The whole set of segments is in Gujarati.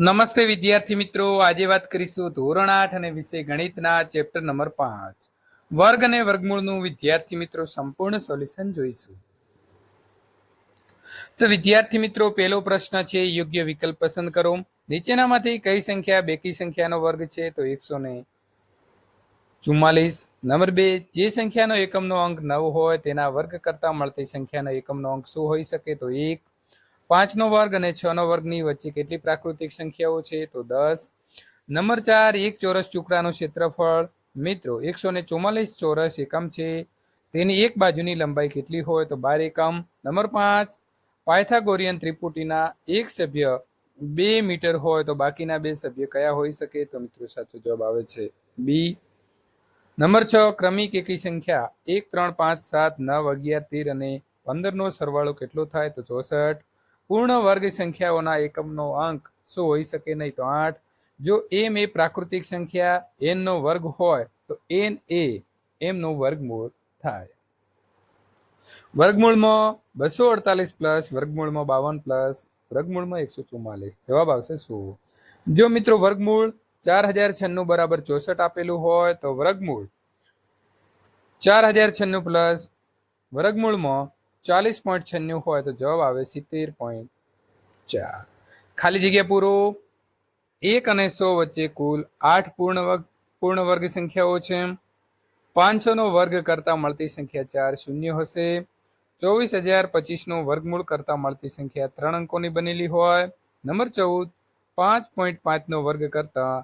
નમસ્તે વિદ્યાર્થી મિત્રો. આજે વાત કરીશું ધોરણ આઠ અને વિષય ગણિતના ચેપ્ટર નંબર પાંચ. વર્ગ અને વર્ગમૂળનું વિદ્યાર્થી મિત્રો સંપૂર્ણ સોલ્યુશન જોઈશું. તો વિદ્યાર્થી મિત્રો, પહેલો પ્રશ્ન છે, યોગ્ય વિકલ્પ પસંદ કરો. નીચેનામાંથી કઈ સંખ્યા બેકી સંખ્યાનો વર્ગ છે, તો એકસો ને ચુમ્માલીસ. નંબર બે, જે સંખ્યાનો એકમનો અંક નવ હોય, તેના વર્ગ કરતા મળતી સંખ્યાનો એકમનો અંક શું હોઈ શકે? તો એક પાંચનો વર્ગ અને છનો વર્ગની વચ્ચે કેટલી પ્રાકૃતિક સંખ્યાઓ છે? તો દસ. નંબર ચાર, એક ચોરસ ટુકડાનું ક્ષેત્રફળ. મિત્રો, એકસો ને ચોમાલીસ ચોરસ એકમ છે. તેની એક બાજુની લંબાઈ કેટલી હોય? તો બાર એકમ. નંબર પાંચ, પાયથાગોરિયન ત્રિપુટીના એક સભ્ય બે મીટર હોય તો બાકીના બે સભ્ય કયા હોઈ શકે? તો મિત્રો, સાચો જવાબ આવે છે બી નંબર છ, ક્રમિક એકી સંખ્યા. એક, ત્રણ, પાંચ, સાત, નવ, અગિયાર, તેર અને પંદરનો સરવાળો કેટલો થાય? તો ચોસઠ. પૂર્ણ વર્ગ સંખ્યાઓના એકમનો અંક શું હોઈ શકે નહીં તો આઠ. જો એમ એ પ્રાકૃતિક સંખ્યા એનનો વર્ગ હોય તો એન એ એમનો વર્ગમૂળ થાય. વર્ગમૂળમાં બસો અડતાલીસ પ્લસ, વર્ગમૂળમાં બાવન પ્લસ, વર્ગમૂળમાં એકસો ચુમ્માલીસ. જવાબ આવશે શું? જો મિત્રો વર્ગમૂળ ચાર હજાર છન્નું બરાબર ચોસઠ આપેલું હોય તો વર્ગમૂળ ચાર હજાર છન્નું પ્લસ, વર્ગમૂળમાં ચાલીસ પોઈન્ટ છન્નું હોય તો જવાબ આવે સિત્તેર પોઈન્ટ ચાર. ખાલી જગ્યા પૂરો. એક અને સો વચ્ચે કુલ આઠ પૂર્ણ પૂર્ણ વર્ગ સંખ્યાઓ છે. પાંચસોનો વર્ગ કરતા મળતી સંખ્યા ચાર શૂન્ય હશે. ચોવીસ હજાર પચીસનો વર્ગમૂળ કરતા મળતી સંખ્યા ત્રણ અંકોની બનેલી હોય. નંબર ચૌદ, પાંચ પોઈન્ટ પાંચનો વર્ગ કરતા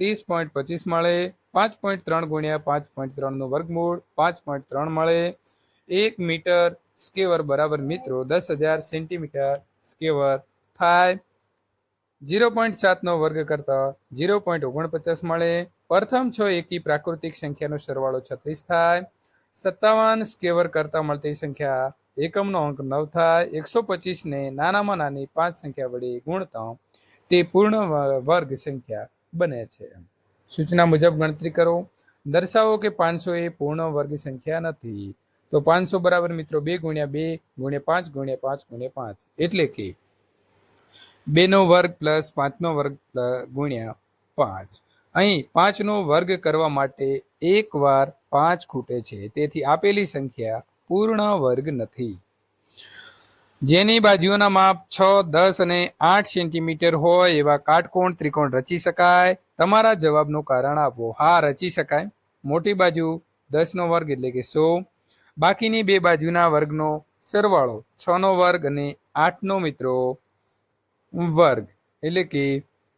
ત્રીસ પોઈન્ટ પચીસ મળે. પાંચ પોઈન્ટ ત્રણ ગુણ્યા પાંચ પોઈન્ટ ત્રણનું વર્ગમૂળ પાંચ પોઈન્ટ ત્રણ મળે. એક મીટર સ્કેવર બરાબર મિત્રો દસ હજાર સેન્ટીમીટર સ્કેવર થાય. જીરો પોઈન્ટ સાતનો વર્ગ કરતા જીરો પોઈન્ટ ઓગણપચાસ મળે. પ્રથમ છ એકી પ્રાકૃતિક સંખ્યાનો સરવાળો છત્રીસ થાય. સત્તાવન સ્કેવર કરતા મળતી સંખ્યા એકમનો અંક નવ થાય. એકસો પચીસને નાનામાં નાની પાંચ સંખ્યા વડે ગુણતા તે પૂર્ણ વર્ગ સંખ્યા બને છે. સૂચના મુજબ ગણતરી કરો. દર્શાવો કે પાંચસો એ પૂર્ણ વર્ગ સંખ્યા નથી. તો પાંચસો બરાબર મિત્રો બે ગુણ્યા બે ગુણ્યા પાંચ ગુણ્યા પાંચ ગુણ્યા પાંચ. એટલે કે બે નો વર્ગ પ્લસ પાંચનો વર્ગ ગુણ્યા પાંચ. અહીં પાંચનો વર્ગ કરવા માટે એક વાર પાંચ ખૂટે છે. તેથી આપેલી સંખ્યા પૂર્ણ વર્ગ નથી. જેની બાજુઓના માપ છ, દસ અને આઠ સેન્ટીમીટર હોય એવા કાટકોણ ત્રિકોણ રચી શકાય. તમારા જવાબનું કારણ આપો. હા, રચી શકાય. મોટી બાજુ દસનો વર્ગ એટલે કે સો. બાકીની બે બાજુના વર્ગનો સરવાળો છનો વર્ગ અને આઠનો મિત્રો વર્ગ. એટલે કે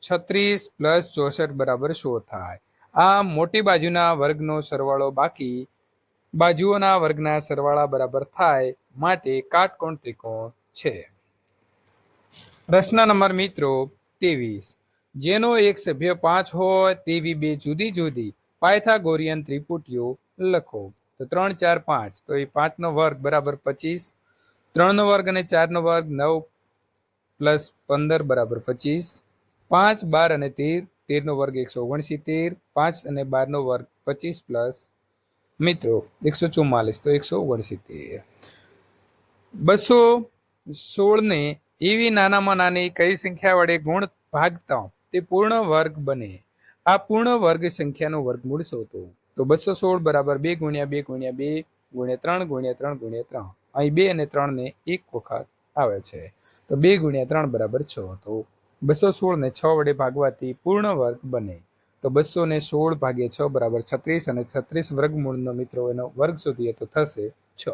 છત્રીસ પ્લસ ચોસઠ બરાબર સો થાય. આ મોટી બાજુના વર્ગનો સરવાળો બાકી બાજુઓના વર્ગના સરવાળા બરાબર થાય માટે કાટકોણ ત્રિકોણ છે. પ્રશ્ન નંબર મિત્રો ત્રેવીસ. જેનો એક સભ્ય પાંચ હોય તેવી બે જુદી જુદી પાયથાગોરિયન ત્રિપુટીઓ લખો. તો ત્રણ, ચાર, પાંચ. તો એ પાંચનો વર્ગ બરાબર પચીસ. ત્રણનો વર્ગ અને ચારનો વર્ગ નવ પ્લસ પંદર બરાબર પચીસ. પાંચ, બાર અને તેર. તેરનો વર્ગ એકસો ઓગણસિત્તેર. પાંચ અને બારનો વર્ગ પચીસ પ્લસ મિત્રો એકસો ચુમ્માલીસ, તો એકસો ઓગણસિત્તેર. બસો સોળને એવી નાનામાં નાની કઈ સંખ્યા વડે ગુણ ભાગતા તે પૂર્ણ વર્ગ બને. આ પૂર્ણ વર્ગ સંખ્યાનું વર્ગમૂળ શોધો. તો બસો સોળ બરાબર બે ગુણ્યા બે ગુણ્યા બે ગુણ્યા ત્રણ ગુણ્યા ત્રણ ગુણ્યા ત્રણ. અહીં બે અને ત્રણ ને એક વખત આવે છે. તો બે ગુણ્યા ત્રણ બરાબર છ. તો બસો સોળ ને છ વડે ભાગવાથી પૂર્ણ વર્ગ બને. તો બસો ને સોળ ભાગ્યા છ બરાબર છત્રીસ અને છત્રીસ વર્ગમૂળનો મિત્રો એનો વર્ગ શોધીએ તો થશે છ.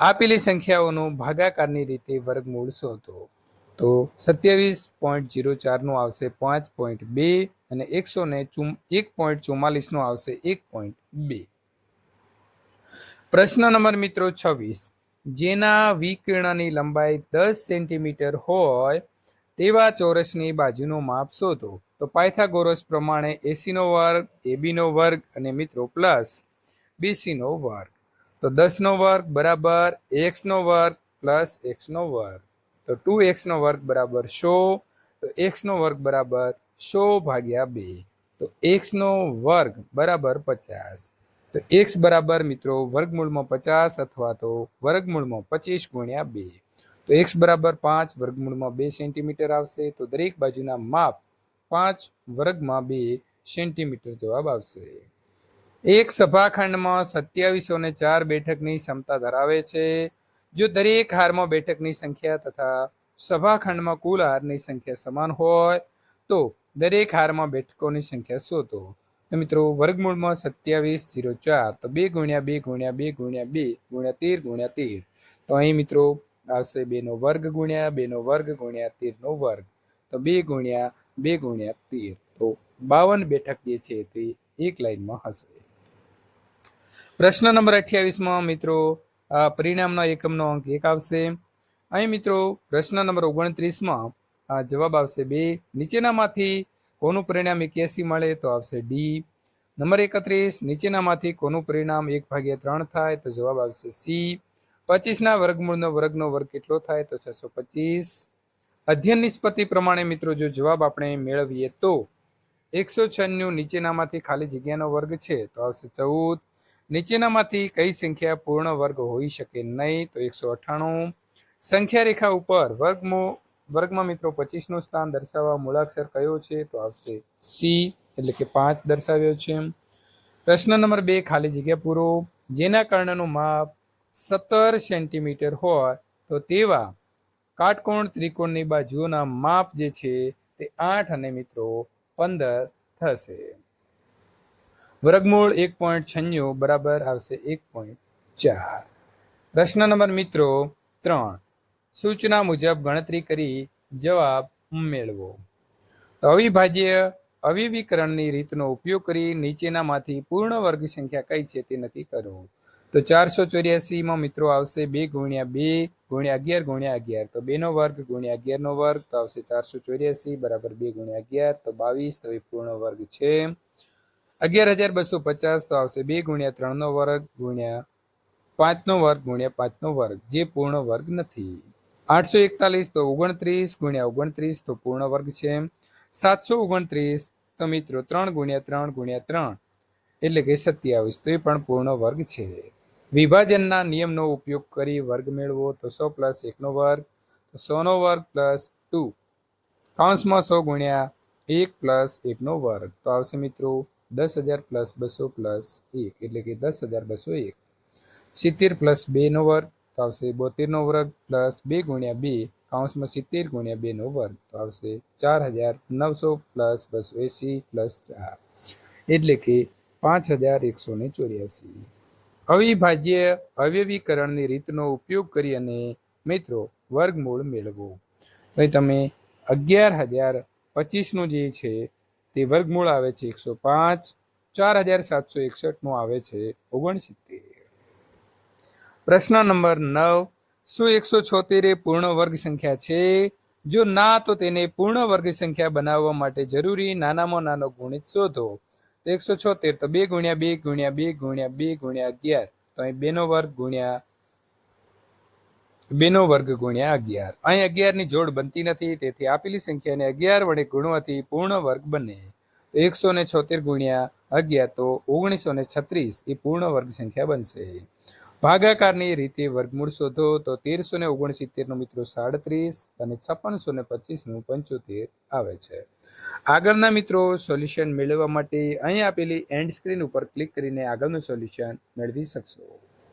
આપેલી સંખ્યાઓનો ભાગાકારની રીતે વર્ગમૂળ શોધો. તો સત્યાવીસ પોઈન્ટ જીરો ચારનું આવશે પાંચ પોઈન્ટ બે અને એકસો ને એક પોઈન્ટ ચુમ્માલીસનું આવશે એક પોઈન્ટ બે. પ્રશ્ન નંબર મિત્રો છવ્વીસ. જેના વિકર્ણની લંબાઈ દસ સેન્ટીમીટર હોય તેવા ચોરસની બાજુનો માપ શોધો. તો પાયથાગોરસ પ્રમાણે એસીનો વર્ગ, એબીનો વર્ગ અને મિત્રો પ્લસ બીસીનો વર્ગ. તો દસનો વર્ગ બરાબર, એક્સનો વર્ગ પ્લસ એક્સનો વર્ગ. તો ટુ એક્સનો વર્ગ બરાબર સો, તો એક્સનો વર્ગ બરાબર સો ભાગ્યા બે. તો એક્સનો વર્ગ બરાબર પચાસ. તો એક્સ બરાબર મિત્રો વર્ગમૂળમાં પચાસ અથવા તો વર્ગમૂળમાં પચીસ ગુણ્યા બે. તો એક્સ બરાબર પાંચ વર્ગમૂળમાં બે સેન્ટીમીટર આવશે. તો દરેક બાજુના માપ પાંચ વર્ગમાં બે સેન્ટીમીટર જવાબ આવશે. એક સભાખંડમાં સત્યાવીસો ને ચાર બેઠકની ક્ષમતા ધરાવે છે. જો દરેક હારમાં બેઠકની સંખ્યા તથા સભાખંડમાં કુલ હારની સંખ્યા સમાન હોય, તો દરેક હારમાં બેઠકોની સંખ્યા શોધો. તો મિત્રો, વર્ગમૂળમાં સત્યાવીસ જીરો ચાર, તો બે ગુણ્યા બે ગુણ્યા બે ગુણ્યા બે, ગુણ્યા તેર ગુણ્યા તેર. તો અહીં મિત્રો, આવશે બેનો વર્ગ ગુણ્યા, બેનો વર્ગ ગુણ્યા તેરનો વર્ગ. તો બે ગુણ્યા બે ગુણ્યા તેર. તો બાવન બેઠક જે છે તે એક લાઈનમાં હશે. પ્રશ્ન નંબર અઠ્યાવીસમાં મિત્રો પરિણામના એકમનો અંક એક આવશે. અહીં મિત્રો, પ્રશ્ન નંબર ઓગણત્રીસમાં આ જવાબ આવશે બે. નીચેનામાંથી કોનું પરિણામ એક્યાસી મળે તો આવશે ડી. નંબર એકત્રીસ, નીચેનામાંથી કોનું પરિણામ એક ભાગ્યા ત્રણ થાય તો જવાબ આવશે સી. પચીસના વર્ગમૂળનો વર્ગનો વર્ગ કેટલો થાય તો છસો પચીસ. અધ્યયન નિષ્પત્તિ પ્રમાણે મિત્રો, જો જવાબ આપણે મેળવીએ તો એકસો છન્નું નીચેનામાંથી ખાલી જગ્યાનો વર્ગ છે તો આવશે ચૌદ. નીચેનામાંથી કઈ સંખ્યા પૂર્ણ વર્ગ હોઈ શકે નહીં, તો એકસો અઠ્ઠાણું. સંખ્યા રેખા ઉપર વર્ગમો, વર્ગમાં મિત્રો પચીસનું સ્થાન દર્શાવવા મૂળાક્ષર કયો છે? તો આવશે સી, એટલે કે પાંચ દર્શાવ્યો છે. પ્રશ્ન નંબર બે, ખાલી જગ્યા પૂરો. જેના કર્ણનું માપ સત્તર સેન્ટીમીટર હોય, તો તેવા કાટકોણ ત્રિકોણની બાજુઓના માપ જે છે તે આઠ અને મિત્રો પંદર થશે. વર્ગમૂળ એક પોઈન્ટ છન્યો બરાબર આવશે એક પોઈન્ટ ચાર. પ્રશ્ન નંબર મિત્રો ત્રણ. સૂચના મુજબ ગણતરી કરી જવાબ મેળવો. અવિભાજ્ય અવિવીકરણની રીતનો ઉપયોગ કરી નીચેનામાંથી પૂર્ણ વર્ગ સંખ્યા કઈ છે તે નક્કી કરો. તો ચારસો ચોર્યાસીમાં મિત્રો આવશે બે ગુણ્યા બે ગુણ્યા અગિયાર ગુણ્યા અગિયાર. તો બેનો વર્ગ ગુણ્યા અગિયારનો વર્ગ તો આવશે ચારસો ચોર્યાસી બરાબર બે ગુણ્યા અગિયાર. તો બાવીસ તો એ પૂર્ણ વર્ગ છે. અગિયાર હજાર બસો પચાસ તો આવશે. બે ગુણ્યા ત્રણનો વર્ગ ગુણ્યા પાંચનો વર્ગ ગુણ્યા પાંચનો વર્ગ, જે પૂર્ણ વર્ગ નથી. આઠસો એકતાલીસ તો ઓગણત્રીસ ગુણ્યા ઓગણત્રીસ તો પૂર્ણ વર્ગ છે. સાતસો ઓગણત્રીસ તો મિત્રો ત્રણ ગુણ્યા ત્રણ ગુણ્યા ત્રણ, એટલે કે સત્યાવીસ, તો એ પણ પૂર્ણ વર્ગ છે. વિભાજનના નિયમનો ઉપયોગ કરી વર્ગ મેળવો તો સો પ્લસ એકનો વર્ગ સોનો વર્ગ પ્લસ ટુ કૌંસમાં સો ગુણ્યા એક પ્લસ એકનો વર્ગ. તો આવશે મિત્રો દસ હજાર પ્લસ બસો પ્લસ એક, એટલે કે દસ હજાર બસો એક. સિત્તેર પ્લસ બેનો વર્ગ તો આવશે બોતેરનો વર્ગ પ્લસ બે ગુણ્યા બે કાઉન્સમાં સિત્તેર ગુણ્યા બેનો વર્ગ તો આવશે ચાર હજાર નવસો પ્લસ બસો એંસી પ્લસ ચાર. એટલે કે પાંચ હજાર એકસો ને ચોર્યાસી. અવિભાજ્ય અવ્યવીકરણની રીતનો ઉપયોગ કરી અને મિત્રો વર્ગમૂળ મેળવો. તો તમે અગિયાર હજાર પચીસનું જે છે તે વર્ગમૂળ આવે છે એકસો પાંચ. ચાર હજાર સાતસો એકસઠનું આવે છે ઓગણસિત્તેર. પ્રશ્ન નંબર નવ. શું એકસો છોતેર એ પૂર્ણ વર્ગ સંખ્યા છે? જો ના, તો તેને પૂર્ણ વર્ગ સંખ્યા બનાવવા માટે જરૂરી નાનામાં નાનો ગુણિત શોધો. તો એકસો છોતેર તો બે ગુણ્યા બે ગુણ્યા બે ગુણ્યા બે ગુણ્યા અગિયાર. તો અહીં બેનો વર્ગ ગુણ્યા બેનો વર્ગ ગુણ્યા અગિયાર. અહીં અગિયારની જોડ બનતી નથી, તેથી આપેલી સંખ્યાને અગિયાર વડે ગુણવાથી પૂર્ણ વર્ગ બને. તો એકસો ને છોતેર ગુણ્યા અગિયાર, તો ઓગણીસો ને છત્રીસ એ પૂર્ણ વર્ગ સંખ્યા બનશે. ભાગાકારની રીતે વર્ગમૂળ શોધો, તો તેરસો ને ઓગણસિત્તેરનો મિત્રો સાડત્રીસ અને છપ્પનસો ને પચીસનું પંચોતેર આવે છે. આગળના મિત્રો, સોલ્યુશન મેળવવા માટે અહીં આપેલી એન્ડ સ્ક્રીન ઉપર ક્લિક કરીને આગળનું સોલ્યુશન મેળવી શકશો.